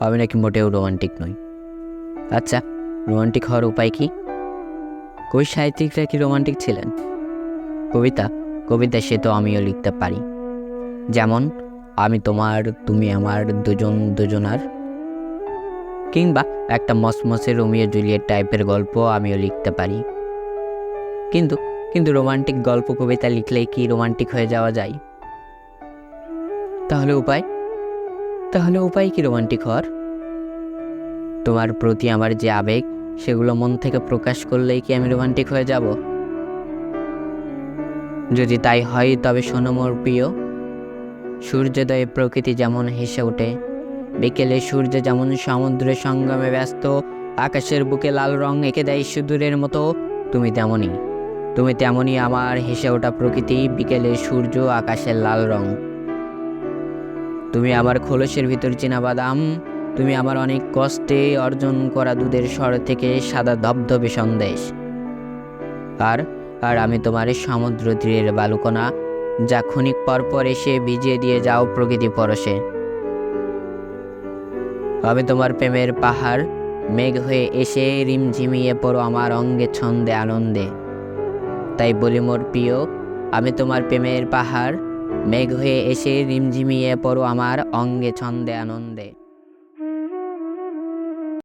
আমি নাকি মোটেও রোমান্টিক নই। আচ্ছা রোমান্টিক হওয়ার উপায় কি? কবি সাহিত্যিকরা কি রোমান্টিক ছিলেন? কবিতা কবিতা সে তো আমিও লিখতে পারি। যেমন, আমি তোমার, তুমি আমার, দুজন দুজনার। কিংবা একটা মসমসে রোমিও জুলিয়েট টাইপের গল্প আমিও লিখতে পারি। কিন্তু কিন্তু রোমান্টিক গল্প কবিতা লিখলেই কি রোমান্টিক হয়ে যাওয়া যায়? তাহলে উপায়? তাহলে উপায় কি রোমান্টিক হওয়ার? তোমার প্রতি আমার যে আবেগ, সেগুলো মন থেকে প্রকাশ করলেই কি আমি রোমান্টিক হয়ে যাব? যদি তাই হয়, তবে শোনো মোর প্রিয়, সূর্যোদয়ে প্রকৃতি যেমন হেসে ওঠে, বিকেলে সূর্য যেমন সমুদ্রের সঙ্গমে ব্যস্ত, আকাশের বুকে লাল রং এঁকে দেয় সুদূরের মতো, তুমি তেমনই তুমি তেমনই আমার হেসে ওঠা প্রকৃতি, বিকেলে সূর্য, আকাশের লাল রং। তুমি আমার খোলসের ভিতর চেনা বাদাম তুমি আমার অনেক কষ্টে অর্জন করা দুধের স্বর থেকে সাদা ধবধবে সন্দেশ। আর আর আমি তোমার সমুদ্র তীরের বালুকণা, যা ক্ষণিক পর পর এসে ভিজিয়ে দিয়ে যাও প্রকৃতি পরশে। আমি তোমার প্রেমের পাহাড়, মেঘ হয়ে এসে রিমঝিমিয়ে পড়ো আমার অঙ্গে ছন্দে আনন্দে। তাই বলি মোর প্রিয়, আমি তোমার প্রেমের পাহাড় মেঘ হয়ে এসে রিমঝিমিয়ে পড়ো আমার অঙ্গে ছন্দে আনন্দে।